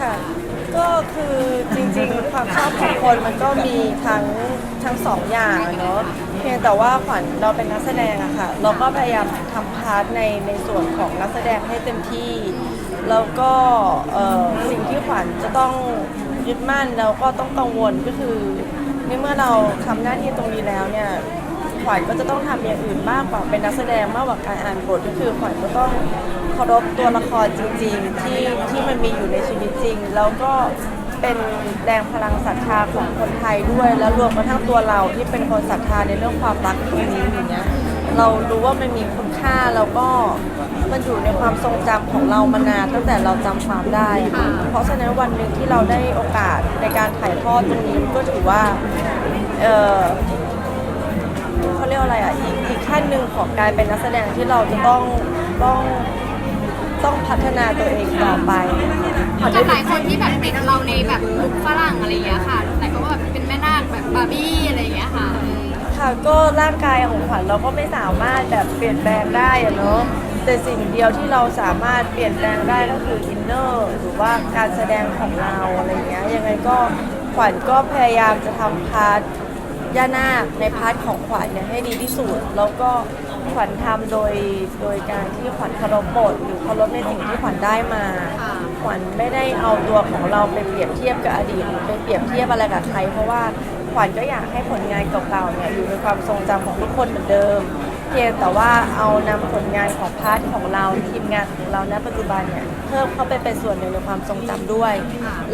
ค่ะ ก็คือจริงๆความชอบของคนมันก็มีทั้งทั้งสองอย่างอะเนาะเพียงแต่ว่าขวัญเราเป็นนักแสดงอะค่ะ เราก็พยายามทำพาร์ทในในส่วนของนักแสดงให้เต็มที่ แล้วก็เอ่อสิ่งที่ขวัญจะต้องยึดมั่นแล้วก็ต้องกังวลก็คือในเมื่อเราทำหน้าที่ตรงนี้แล้วเนี่ย ขวัญก็จะต้องทำอย่างอื่นมากกว่าเป็นนักแสดงมากกว่าการอ่านบทก็คือขวัญก็ต้องเคารพตัวละครจริง ๆ ที่ที่มันมีอยู่ในชีวิตจริง แล้วก็เป็นแรงพลังศรัทธาของคนไทยด้วย แล้วรวมกระทั่งตัวเราที่เป็นคนศรัทธาในเรื่องความรักตรงนี้อย่างเงี้ยเรารู้ว่ามันมีคุณค่าแล้วก็มันอยู่ในความทรงจำของเรามานานตั้งแต่เราจำความได้ เพราะฉะนั้นวันหนึ่งที่เราได้โอกาสในการถ่ายทอดตรงนี้ก็ถือว่าเออ รียกว่าอะไรอะอีกอีกขั้นหนึ่งของการเป็นนักแสดงที่เราจะต้องต้องต้องพัฒนาตัวเองต่อไปกับหลายคนที่แบบติดเราในแบบลุคฝรั่งอะไรอย่างเงี้ยค่ะหลายคนก็แบบเป็นแม่นาคแบบบาร์บี้อะไรอย่างเงี้ยค่ะ ค่ะก็ร่างกายของขวัญเราก็ไม่สามารถแบบเปลี่ยนแปลงได้อะเนาะแต่สิ่งเดียวที่เราสามารถเปลี่ยนแปลงได้ก็คืออินเนอร์หรือว่าการแสดงของเราอะไรเงี้ยยังไงก็ขวัญก็พยายามจะทำพาร์ท ย่านาคในพาร์ทของขวัญเนี่ยให้ดีที่สุด แล้วก็ขวัญทำโดยโดยการที่ขวัญเคารพบทหรือเคารพในสิ่งที่ขวัญได้มา ขวัญไม่ได้เอาตัวของเราไปเปรียบเทียบกับอดีตหรือไปเปรียบเทียบอะไรกับใคร เพราะว่าขวัญก็อยากให้ผลงานเก่าๆเนี่ยอยู่ในความทรงจำของทุกคนเหมือนเดิม เพียงแต่ว่าเอานำผลงานของพาร์ทของเราทีมงานของเราณปัจจุบันเนี่ยเพิ่มเข้าไปเป็นส่วนหนึ่งในความทรงจำด้วย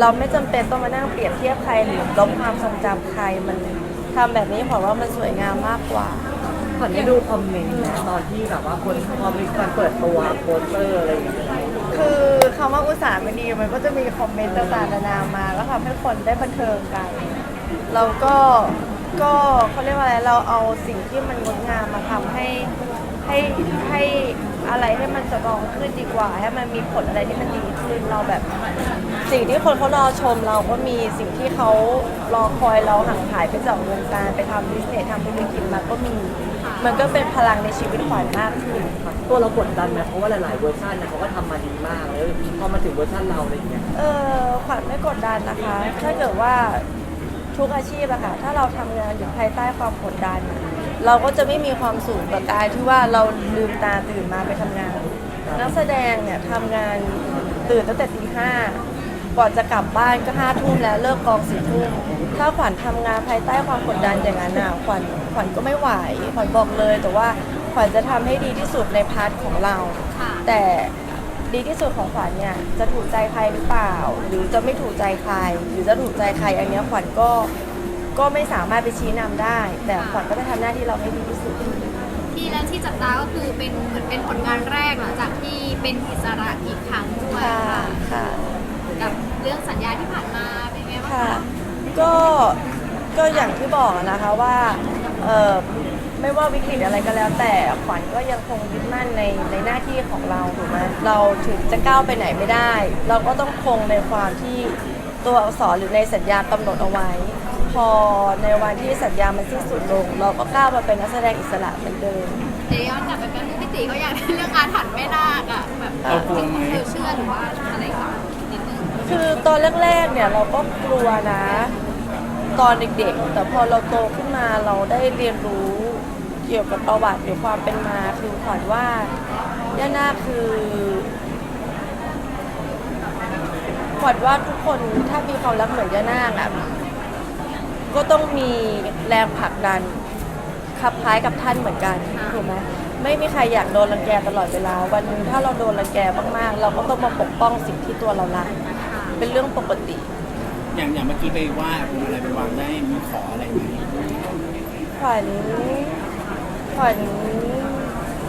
เราไม่จำเป็นต้องมานั่งเปรียบเทียบใครหรือลบความทรงจำใครมัน ทำแบบนี้เพราะว่ามันสวยงามมากกว่า ขวัญได้ดูคอมเมนต์นะตอนที่แบบว่าคนพอมีการเปิดตัวโปสเตอร์อะไรอย่างเงี้ยคือคำว่าอุตสาห์ไม่ดีมันก็จะมีคอมเมนต์ต่างๆนานามาแล้วทำให้คนได้บันเทิงกันเราก็ก็เขาเรียกว่าอะไรเราเอาสิ่งที่มันงดงามมาทำให้ ให้ให้อะไรให้มันสตรองขึ้นดีกว่า ให้มันมีผลอะไรที่มันดีขึ้นเราแบบ สิ่งที่คนเขารอชมเราก็มีสิ่งที่เขารอคอยเราห่างหายไปจากวงการไปทำบิสเนสทำธุรกิจมาก็มี มันก็เป็นพลังในชีวิตขวัญมากขึ้นตัวเรากดดันไหมเพราะว่าหลาย ๆ เวอร์ชันนะเขาก็ทำมาดีมากแล้วพอมาถึงเวอร์ชันเราอะไรอย่างเงี้ยเออขวัญไม่กดดันนะคะ ถ้าเกิดว่าทุกอาชีพอะค่ะ ถ้าเราทำงานอยู่ภายใต้ความกดดัน เราก็จะไม่มีความสุขกับการที่ว่าเราลืมตาตื่นมาไปทำงาน นักแสดงเนี่ยทำงานตื่นตั้งแต่ตีห้าก่อนจะกลับบ้านก็ห้าทุ่มแล้วเลิกกองสี่ทุ่มถ้าขวัญทำงานภายใต้ความกดดันอย่างนั้นอะขวัญขวัญก็ไม่ไหวขวัญบอกเลย แต่ว่าขวัญจะทำให้ดีที่สุดในพาร์ทของเรา ค่ะแต่ดีที่สุดของขวัญเนี่ยจะถูกใจใครหรือเปล่า หรือจะไม่ถูกใจใคร หรือจะถูกใจใครอันเนี้ยขวัญก็ ก็ไม่สามารถไปชี้นำได้ แต่ขวัญก็จะทำหน้าที่เราให้ดีที่สุด ที่แล้วที่จับตาก็คือเป็นเหมือนเป็นผลงานแรกหลังจากที่เป็นอิสระอีกครั้งด้วยค่ะค่ะค่ะ กับเรื่องสัญญาที่ผ่านมาเป็นไงบ้างค่ะ คะก็ก็อย่างที่บอกอะนะคะว่าเออไม่ว่าวิกฤตอะไรก็แล้ว แต่ขวัญก็ยังคงยึดมั่นในในหน้าที่ของเราถูกไหมเราถึงจะก้าวไปไหนไม่ได้ เราก็ต้องคงในความที่ตัวอักษรหรือในสัญญากำหนดเอาไว้ พอในวันที่สัญญามันสิ้นสุดลง เราก็ก้าวมาเป็นนักแสดงอิสระเหมือนเดิม เดี๋ยวย้อนกลับไปเป็นพี่ติเขาอยากได้เรื่องอาถรรพ์แม่นาคอะแบบเรากลัวจริงๆเธอเชื่อหรือว่าอะไรก่อนนิดนึงคือตอนแรกๆเนี่ยเราก็กลัวนะ ตอนเด็กๆ แต่พอเราโตขึ้นมาเราได้เรียนรู้เกี่ยวกับประวัติหรือความเป็นมาคือขวัญว่าย่านาคคือขวัญว่าทุกคนถ้ามีความรักเหมือนย่านาคอะ ก็ต้องมีแรงผลักดันคลับคล้ายกับท่านเหมือนกันถูกไหมไม่มีใครอยากโดนรังแกตลอดเวลา วันหนึงถ้าเราโดนรังแกมากๆ เราก็ต้องมาปกป้องสิ่งที่ตัวเรารักเป็นเรื่องปกติ อย่างอย่างเมื่อกี้ไปไหว้พวงอะไรไปวางได้มีขออะไรไหมขวัญขวัญ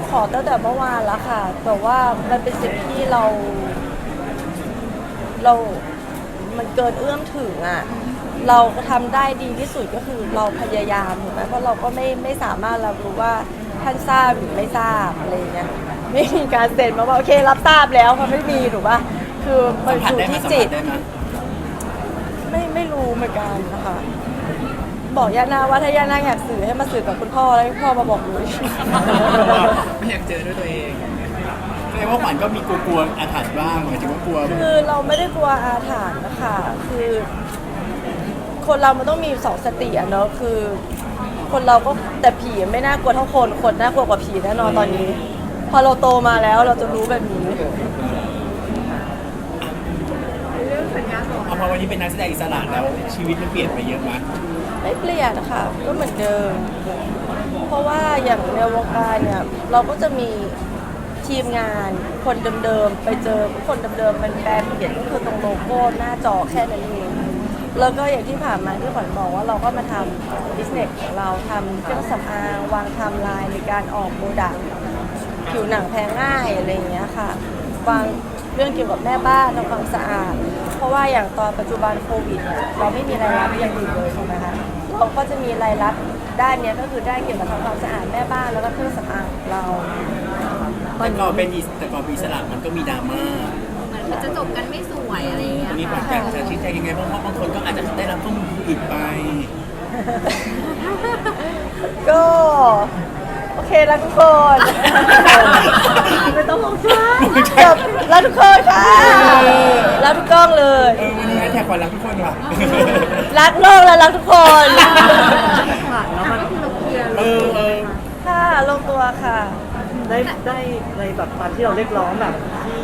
ขอตั้งแต่เมื่อวานแล้วค่ะ แต่ว่ามันเป็นสิ่งที่เรา เรา มันเกินเอื้อมถึงอะ เราทำได้ดีที่สุดก็คือเราพยายามถูกไหมเพราะเราก็ไม่ไม่สามารถรับรู้ว่าท่านทราบหรือไม่ทราบอะไรอย่างเงี้ยไม่มีการเซ็นมาว่าโอเค รับทราบแล้วมันไม่มีถูกป่ะคือมัสันมผัสอยู่ได้ไหมที่สัมจิผัตสได้ไหมไม่ไม่รู้เหมือนกันนะคะ บอกย่านาว่าถ้าย่านาอยากสื่อให้มาสื่อกับคุณพ่อแล้วให้พ่อมาบอกหนู ไม่อยากเจอด้วยตัวเองแสดงว่าขวัญก็มีกลัวๆอาถรรพ์บ้างหมายถึงว่ากลัว คือเราไม่ได้กลัวอาถรรพ์นะคะ คือ คนเรามันต้องมีสองสติอะเนาะคือ คนเราก็แต่ผีไม่น่ากลัวเท่าคนคนน่ากลัวกว่าผีแน่นอนตอนนี้ พอเราโตมาแล้วเราจะรู้แบบนี้เอาพอวันนี้เป็นนักแสดงอิสระแล้วชีวิตมันเปลี่ยนไปเยอะมั้ยไม่เปลี่ยนค่ะก็เหมือนเดิม เพราะว่าอย่างในวงการเนี่ยเราก็จะมีทีมงานคนเดิมๆไปเจอคนเดิมๆมันแปลเปลี่ยนก็คือตรงโลโก้หน้าจอแค่นั้นเอง แล้วก็อย่างที่ผ่านมาที่ขวัญบอกว่าเราก็มาทำบิสเนสของเราทำเครื่องสำอางวางทำลายในการออกโปรดักต์ผิวหนังแพ้ง่ายอะไรอย่างเงี้ยค่ะวางเรื่องเกี่ยวกับแม่บ้านทำความสะอาด เพราะว่าอย่างตอนปัจจุบันโควิดเนี่ยเราไม่มีรายรับอย่างอื่นเลยถูกไหมคะเราก็จะมีรายรับด้านเนี้ยก็คือได้เกี่ยวกับทำความสะอาดแม่บ้านแล้วก็เครื่องสำอางของเราแต่ก่อนเป็นอิสแต่ก่อนเป็นอิสระมันก็มีดราม่า มือนมันจะจบกันไม่สวยอะไรอย่างเงี้ตยรงนี้ขวัญอยากจะชี้แจงยังไงบ้างเพราะบางคนก็อาจจะได้รับข้อมูลผิดไป ก็ โอเครักทุกคนไม่ต้องร้องไห้จบรักทุกคนค่ะรักทุกกล้องเลย เออวันนี้แฮชแท็กขวัญรักทุกคนว่ะรักโลกและรักทุกคนผ่านแล้วมันเออเออค่ะลงตัวค่ะ ได้ได้ในแบบตามที่เราเรียกร้องแบบที่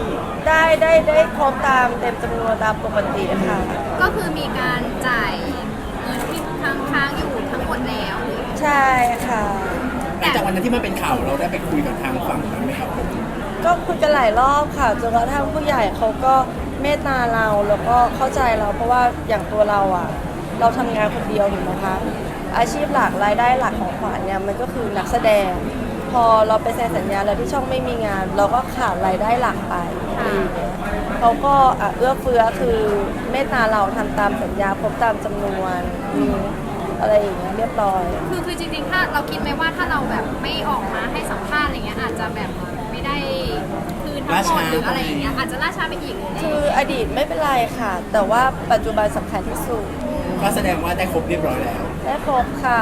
ได้ได้ได้ครบตามเต็มจำนวนตามปกติค่ะ ก็คือมีการจ่ายเงินที่ค้างค้างๆอยู่ทั้งหมดแล้ว ใช่ค่ะ หลังจากวันนั้นที่มันเป็นข่าวเราได้ไปคุยกับทางฝั่งนั้นไหมครับผมก็คุยกันหลายรอบค่ะจนกระทั่งผู้ใหญ่เขาก็เมตตาเราแล้วก็เข้าใจเราเพราะว่าอย่างตัวเราอะ เราทำงานคนเดียวถูกไหมคะ อาชีพหลักรายได้หลักของขวัญเนี่ยมันก็คือนักแสดง พอเราไปเซ็นสัญญาแล้วที่ช่องไม่มีงาน เราก็ขาดรายได้หลักไปอะไรอย่างเงี้ยเขาก็อะเอื้อเฟื้อคือเมตตาเราทำตามสัญญาครบตามจำนวนมีอะไรอย่างเงี้ยเรียบร้อย คือคือจริงๆ ถ้าเราคิดไหมว่าถ้าเราแบบไม่ออกมาให้สัมภาษณ์อะไรเงี้ยอาจจะแบบไม่ได้คืนทั้งหมดหรืออะไรอย่างเงี้ยอาจจะล่าช้าไปอีกหรืออะไรคืออดีตไม่เป็นไรค่ะ แต่ว่าปัจจุบันสำคัญที่สุดก็แสดงว่าได้ครบเรียบร้อยแล้ว ได้ครบค่ะ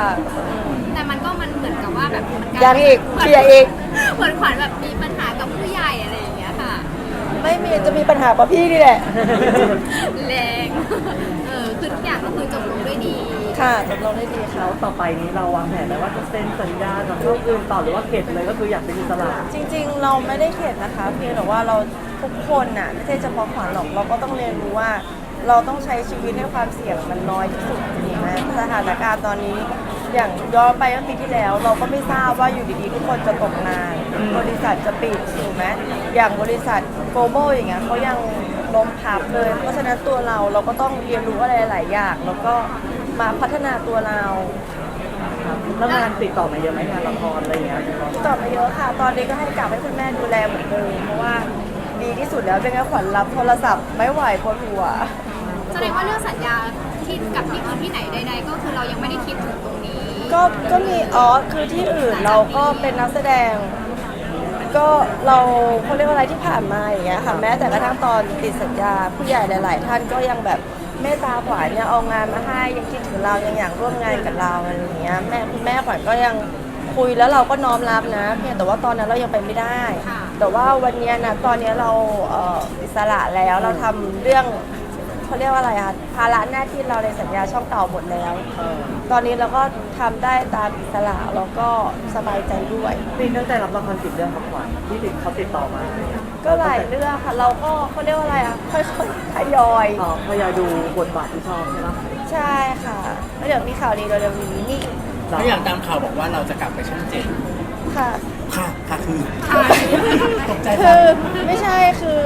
แต่มันก็มันเหมือนกับว่าแบบมันลายังอีกเหมืนเคลียร์อีก เหมือนขวัญแบบมีปัญหากับผู้ใหญ่อะไรอย่างเงี้ยค่ะ ไม่มีจะมีปัญหากับพี่นี่แหละ แรงเออคือทุกอย่างก็คือจบลงด้วยดีค่ะจบลงได้ดีค่ะ แล้วต่อไปนี้เราวางแผนไว้ว่าจะเซ็นสัญญากับช่องอื่นต่อหรือว่าเก็บเลยก็คืออยากเป็นอิสระจริงๆ เราไม่ได้เข็ดนะคะ เพียงแต่ว่าเราทุกคนน่ะไม่ใช่เฉพาะขวัญหรอกเราก็ต้องเรียนรู้ว่า เราต้องใช้ชีวิตให้ความเสี่ยงมันน้อยที่สุดถูกไห มสถานการณ์ตอนนี้ อย่างย้อนไปเมื่อปีที่แล้ว เราก็ไม่ทราบว่าอยู่ดีๆทุกคนจะตกงานบริษัทจะปิดถูกไหมอย่างบริษัทโกลบอลอย่างเงี้ยเขายังล้มพับเลย เพราะฉะนั้นตัวเราเราก็ต้องเรียนรู้อะไรหลายอย่าง แล้วก็มาพัฒนาตัวเราครับแล้วงานติดต่อมาเยอะไหมงานละครอะไรอย่างเงี้ยติดต่อมาเยอะค่ะ ตอนนี้ก็ให้กลับให้คุณแม่ดูแลเหมือนเดิมเพราะว่าดีที่สุดแล้วเป็นไงขวัญรับโทรศัพท์ไม่ไหวปวดหัว แสดงว่าเรื่องสัญญาที่กับที่อื่นที่ไหนใดๆก็คือเรายังไม่ได้คิดถึงตรงนี้ ก็ก็มีอ๋อคือที่อื่นเราก็เป็นนักแสดง ก็เราเขาเรียกว่าอะไรที่ผ่านมาอย่างเงี้ยค่ะแม้แต่กระทั่งตอนติดสัญญาผู้ใหญ่หลาย ๆ ท่านก็ยังแบบเมตตาขวัญเนี่ยเอางานมาให้ยังคิดถึงเรายังอยากร่วมงานกับเราอะไรอย่างเงี้ยแม่คุณแม่ขวัญก็ยังคุยแล้วเราก็น้อมรับนะเพียงแต่ว่าตอนนั้นเรายังไปไม่ได้ค่ะแต่ว่าวันเนี้ยนะตอนเนี้ยเราเอ่ออิสระแล้วเราทำเรื่อง เขาเรียกว่าอะไรคะภาระหน้าที่เราในสัญญาช่องเก่าหมดแล้ว เออตอนนี้เราก็ทำได้ตามอิสระแล้วก็สบายใจด้วยปีตั้งแต่รับละครติดเรื่องครับขวัญที่ติดเขาติดต่อมาก็หลายเรื่องค่ะ เราก็เขาเรียกว่าอะไรอะค่อยๆทยอยอ๋อพยายามดูบทบาทที่ชอบใช่ไหมใช่ค่ะแล้วเดี๋ยวมีข่าวดีเร็วๆนี้นี่แล้วอย่างตามข่าวบอกว่าเราจะกลับไปช่องเจ็ดค่ะ ค่ะค่ะคือตกใจคืปะอไม่ใช่คือ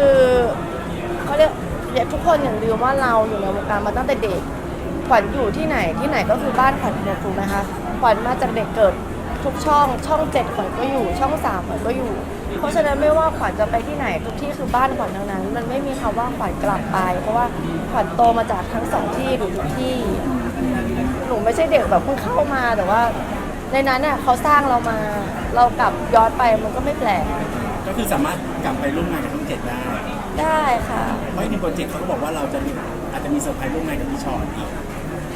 เขาเรียกเด็ก ทุกคนอย่างลืมว่าเราอยู่ในวงการมาตั้งแต่เด็ก ขวัญอยู่ที่ไหนที่ไหนก็คือบ้านขวัญหมดถูกไหมคะขวัญมาจากเด็กเกิดทุกช่องช่องเจ็ดขวัญก็อยู่ ช่องสามขวัญก็อยู่ เพราะฉะนั้นไม่ว่าขวัญจะไปที่ไหนทุกที่คือบ้านขวัญทั้งนั้น มันไม่มีคำว่าขวัญกลับไป เพราะว่าขวัญโตมาจากทั้งสองที่หรือทุกที่หนูไม่ใช่เด็กแบบเพิ่งเข้ามาแต่ว่า ในนั้นน่ะเขาสร้างเรามาเรากลับย้อนไปมันก็ไม่แปลกก็คือสามารถกลับไปร่วมงานกับช่องเจ็ดได้ ได้ค่ะ เพราะในโปรเจกต์เขาก็บอกว่าเราจะมีอาจจะมีเซอร์ไพรส์ร่วมงานกับพี่ชอนอีก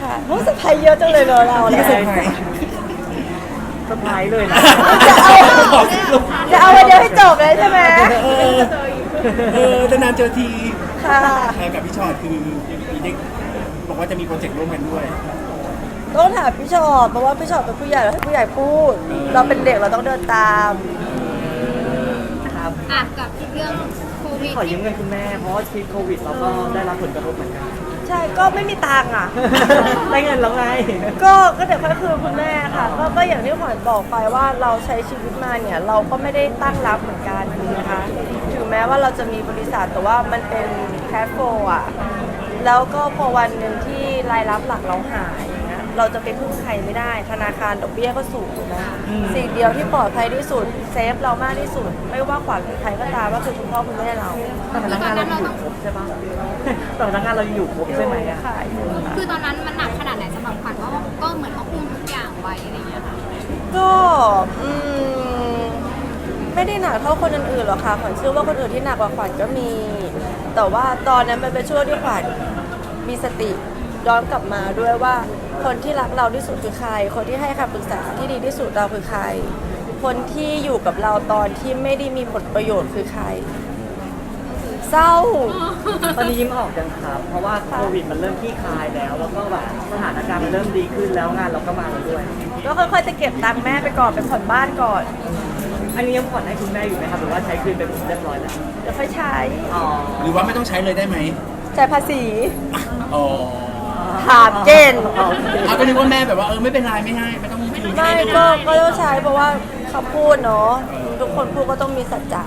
ค่ะเพราะสะพายเยอะจังเลยเนอะเราพี่เนี่ก็ยเซอร์ไพรส์เซอร์ไพรส์เลยนะจะเอาจะเอาวันเดียวให้จบเลยใช่ไหมเออเออจะนานเจอทีค่ะ เออกับพี่ชอตคือมีเด็กบอกว่าจะมีโปรเจกต์ร่วมกันด้วย ต้องถามพี่ชอตเพราะว่าพี่ชอตเป็นผู้ใหญ่แล้วให้ผู้ใหญ่พูด เราเป็นเด็กเราต้องเดินตามครับ อะกับเรื่อง โควิดขอยืมเงินคุณแม่ เพราะว่าชีวิตโควิดเราก็ได้รับผลกระทบเหมือนกันใช่ก็ไม่มีตังค์อะ ได้เงินแล้วไง ก็ก็เดี๋ยวค่อยคืนคุณแม่ค่ะก็ก็อย่างที่ขวัญบอกไปว่าเราใช้ชีวิตมาเนี่ย เราก็ไม่ได้ตั้งรับเหมือนกันนะคะถึงแม้ว่าเราจะมีบริษัทแต่ว่ามันเป็นแคชโฟอะ แล้วก็พอวันหนึ่งที่รายรับหลักเราหายอย่าง เงี้ยเราจะไปพึ่งใครไม่ได้ ธนาคารดอกเบี้ยก็สูงถูกไหมอืมสิ่งเดียวที่ปลอดภัยที่สุดเซฟเรามากที่สุด ไม่ว่าขวัญหรือใครก็ตามก็คือคุณพ่อคุณแม่เราแต่พนักงานเรายังอยู่ครบใช่ปะแต่พนักงานเรายังอยู่ครบใช่ไหมอะค่ะอยู่คือตอนนั้นมันหนักขนาดไหนสำหรับขวัญเพราะว่าก็เหมือนเขาคุมทุกอย่างไว้อะไรอย่างเงี้ยค่ะก็อืมไม่ได้หนักเท่าคนอื่นๆหรอกค่ะขวัญเชื่อว่าคนอื่นที่หนักกว่าขวัญก็มี แต่ว่าตอนนั้นมันเป็นช่วงที่ขวัญมีสติ ย้อนกลับมาด้วยว่าคนที่รักเราที่สุดคือใคร คนที่ให้คำปรึกษาที่ดีที่สุดเราคือใคร คนที่อยู่กับเราตอนที่ไม่ได้มีผลประโยชน์คือใคร เศร้า ตอนนี้ยิ้มออกยังครับ เพราะว่าโควิดมันเริ่มคลี่คลายแล้ว แล้วก็แบบสถานการณ์มันเริ่มดีขึ้นแล้วงานเราก็มาแล้วด้วย ก็ค่อยๆจะเก็บตังค์แม่ไปก่อนไปผ่อนบ้านก่อน อันนี้ยังผ่อนให้คุณแม่อยู่ไหมครับหรือว่าใช้คืนไปเรียบร้อยแล้ว เดี๋ยวค่อยใช้ อ๋อ หรือว่าไม่ต้องใช้เลยได้ไหมจ่ายภาษี อ๋อ ถามเจนอ๋อโอเคเอาก็นึกว่าแม่แบบว่าเออไม่เป็นไรไม่ให้ไม่ต้องคืนไม่ก็ก็ต้องใช้เพราะว่าเขาพูดเนาะทุกคนพูดก็ต้องมีสัจจะ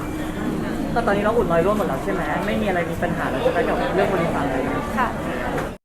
แต่ตอนนี้เราอุ่นรอยร่วมหมดแล้วใช่ไหมไม่มีอะไรมีปัญหาแล้วใช่ไหมกับเรื่องบริษัทอะไรอย่างเงี้ยค่ะ